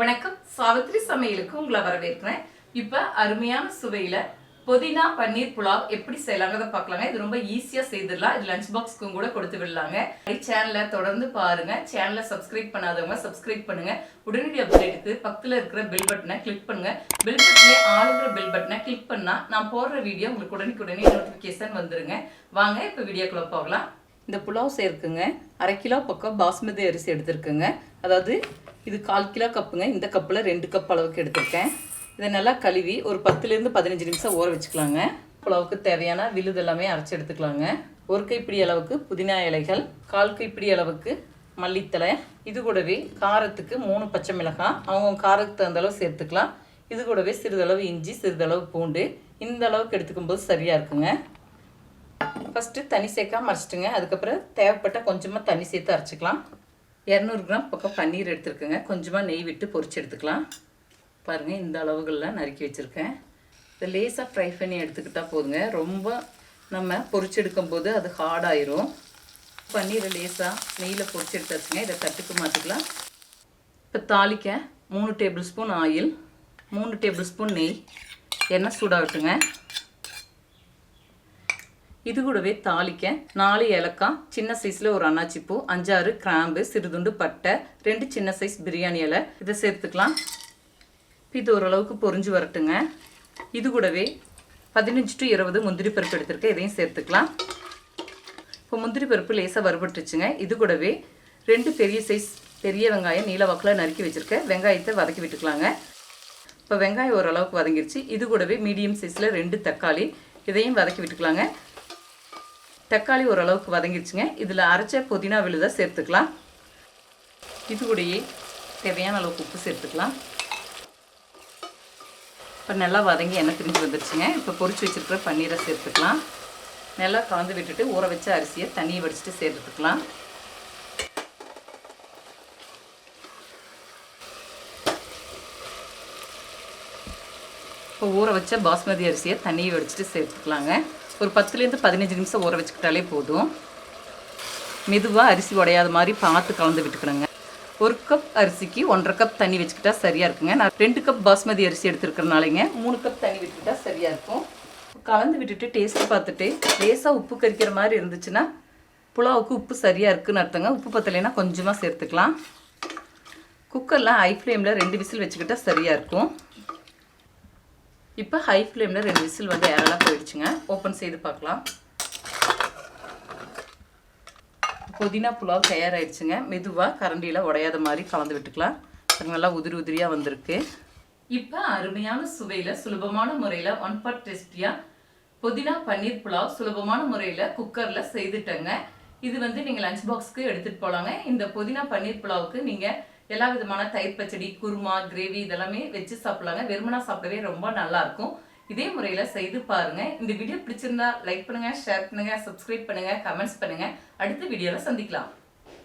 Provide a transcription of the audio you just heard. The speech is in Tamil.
வணக்கம். சாவித்ரி சமையலுக்கு உங்களை வரவேற்கிறேன். இப்போ அருமையான சுவையில் புதினா பன்னீர் புலாவ் எப்படி செய்யலாங்கிறத பார்க்கலாங்க. இது ரொம்ப ஈஸியாக செய்திடலாம். இது லஞ்ச் பாக்ஸ்க்கும் கூட கொடுத்து விடலாங்க. சேனலை தொடர்ந்து பாருங்க. சேனலை சப்ஸ்கிரைப் பண்ணாதவங்க சப்ஸ்கிரைப் பண்ணுங்க. உடனடி அப்டேட்டுக்கு பக்கத்தில் இருக்கிற பெல் பட்டனை கிளிக் பண்ணுங்க. பெல் பட்டனே ஆளுங்கிற பெல் பட்டனை கிளிக் பண்ணால் நான் போடுற வீடியோ உங்களுக்கு உடனுக்குடனே நோட்டிஃபிகேஷன் வந்துருங்க. வாங்க இப்போ வீடியோக்குள்ள போகலாம். இந்த புலாவ் சேர்க்குங்க. அரை கிலோ பக்கம் பாஸ்மதி அரிசி எடுத்திருக்குங்க. அதாவது இது கால் கிலோ கப்புங்க. இந்த கப்பில் ரெண்டு கப் அளவுக்கு எடுத்திருக்கேன். இதை நல்லா கழுவி ஒரு பத்துலேருந்து பதினஞ்சு நிமிஷம் ஊற வச்சுக்கலாங்க. புலாவுக்கு தேவையான விழுது எல்லாமே அரைச்சி எடுத்துக்கலாங்க. ஒரு கைப்பிடி அளவுக்கு புதினா இலைகள் கால் கைப்பிடி அளவுக்கு மல்லித்தலை இது கூடவே காரத்துக்கு மூணு பச்சை மிளகாய் அவங்கவுங்க காரத்துக்கு தகுந்த அளவு சேர்த்துக்கலாம். இது கூடவே சிறிதளவு இஞ்சி சிறிதளவு பூண்டு இந்த அளவுக்கு எடுத்துக்கும்போது சரியாக இருக்குங்க. ஃபஸ்ட்டு தண்ணி சேர்க்காம அரைச்சிட்டுங்க அதுக்கப்புறம் தேவைப்பட்ட கொஞ்சமாக தண்ணி சேர்த்து அரைச்சிக்கலாம். இரநூறு கிராம் பக்கம் பன்னீர் எடுத்துருக்கோங்க. கொஞ்சமாக நெய் விட்டு பொறிச்சு எடுத்துக்கலாம். பாருங்கள் இந்த அளவுகளில் நறுக்கி வச்சுருக்கேன். இதை லேசாக ஃப்ரை பண்ணி எடுத்துக்கிட்டால் போதுங்க. ரொம்ப நம்ம பொறிச்செடுக்கும்போது அது ஹார்டாயிரும் பன்னீரை லேசாக நெய்யில் பொறிச்சு எடுத்தாச்சுங்க. இதை தட்டுக்கு மாற்றிக்கலாம் இப்போ தாளிக்க மூணு டேபிள் ஸ்பூன் ஆயில் மூணு டேபிள் ஸ்பூன் நெய். எண்ணெய் சூடாகட்டுங்க. இது கூடவே தாளிக்க நாலு ஏலக்காய் சின்ன சைஸில் ஒரு அன்னாச்சிப்பூ அஞ்சாறு கிராம்பு சிறுதுண்டு பட்டை ரெண்டு சின்ன சைஸ் பிரியாணி இலை. இதை சேர்த்துக்கலாம். இது ஓரளவுக்கு பொரிஞ்சு வரட்டுங்க. இது கூடவே பதினஞ்சு டு இருபது முந்திரி பருப்பு எடுத்திருக்கேன். இதையும் சேர்த்துக்கலாம். இப்போ முந்திரி பருப்பு லேசாக வறுபட்டுருச்சுங்க. இது கூடவே ரெண்டு பெரிய சைஸ் பெரிய வெங்காயம் நீல வாக்கில் நறுக்கி வச்சுருக்கேன். வெங்காயத்தை வதக்கி விட்டுக்கலாங்க. இப்போ வெங்காயம் ஓரளவுக்கு வதங்கிருச்சு. இது கூடவே மீடியம் சைஸில் ரெண்டு தக்காளி. இதையும் வதக்கி விட்டுக்கலாங்க. தக்காளி ஓரளவுக்கு வதங்கிடுச்சுங்க. இதில் அரைச்ச புதினா விழுதை சேர்த்துக்கலாம். இது கூடயே தேவையான அளவுக்கு உப்பு சேர்த்துக்கலாம். இப்போ நல்லா வதங்கி எண்ணெய் திரிஞ்சு வந்துருச்சுங்க இப்போ பொறிச்சு வச்சுருக்கிற பன்னீரை சேர்த்துக்கலாம். நல்லா கலந்து விட்டுட்டு ஊற வச்ச அரிசியை தண்ணியை வடிச்சிட்டு சேர்த்துக்கலாம். இப்போ ஊற வச்ச பாஸ்மதி அரிசியை தண்ணியை வடிச்சிட்டு சேர்த்துக்கலாங்க. ஒரு பத்துலேருந்து பதினஞ்சு நிமிஷம் ஊற வச்சுக்கிட்டாலே போதும். மெதுவாக அரிசி உடையாத மாதிரி பார்த்து கலந்து விட்டுக்கணுங்க. ஒரு கப் அரிசிக்கு ஒன்றரை கப் தண்ணி வச்சுக்கிட்டா சரியாக இருக்குங்க. நான் ரெண்டு கப் பாஸ்மதி அரிசி எடுத்துருக்கறனாலங்க மூணு கப் தண்ணி விட்டுக்கிட்டா சரியாக இருக்கும். கலந்து விட்டுட்டு டேஸ்ட் பார்த்துட்டு லேசாக உப்பு கறிக்கிற மாதிரி இருந்துச்சுன்னா புலாவுக்கு உப்பு சரியாக இருக்குன்னு அர்த்தங்க. உப்பு பத்தலைன்னா கொஞ்சமாக சேர்த்துக்கலாம். குக்கரில் ஹை ஃப்ளேமில் ரெண்டு விசில் வச்சுக்கிட்டா சரியாக இருக்கும். இப்போ ஹை ஃப்ளேமில் ரெண்டு விசில் வந்து ஏரெல்லாம் போயிடுச்சுங்க. ஓப்பன் செய்து பார்க்கலாம். புதினா புலாவ் தயாராகிடுச்சுங்க மெதுவாக கரண்டியில் உடையாத மாதிரி கலந்து விட்டுக்கலாம். நல்லா உதிரி உதிரியாக வந்திருக்கு. இப்போ அருமையான சுவையில் சுலபமான முறையில் ஒன் பார்ட் டெஸ்டியாக புதினா பன்னீர் புலாவ் சுலபமான முறையில் குக்கரில் செய்துட்டேங்க. இது வந்து நீங்கள் லஞ்ச் பாக்ஸ்க்கு எடுத்துகிட்டு போகலாங்க இந்த புதினா பன்னீர் புலாவுக்கு நீங்கள் எல்லா விதமான தயிர் பச்சடி குருமா கிரேவி இதெல்லாமே வச்சு சாப்பிடலாங்க. வெறுமனா சாப்பிடவே ரொம்ப நல்லா இருக்கும். இதே முறையில் செய்து பாருங்க. இந்த வீடியோ பிடிச்சிருந்தா லைக் பண்ணுங்க ஷேர் பண்ணுங்க சப்ஸ்கிரைப் பண்ணுங்க கமெண்ட்ஸ் பண்ணுங்க. அடுத்த வீடியோவில் சந்திக்கலாம்.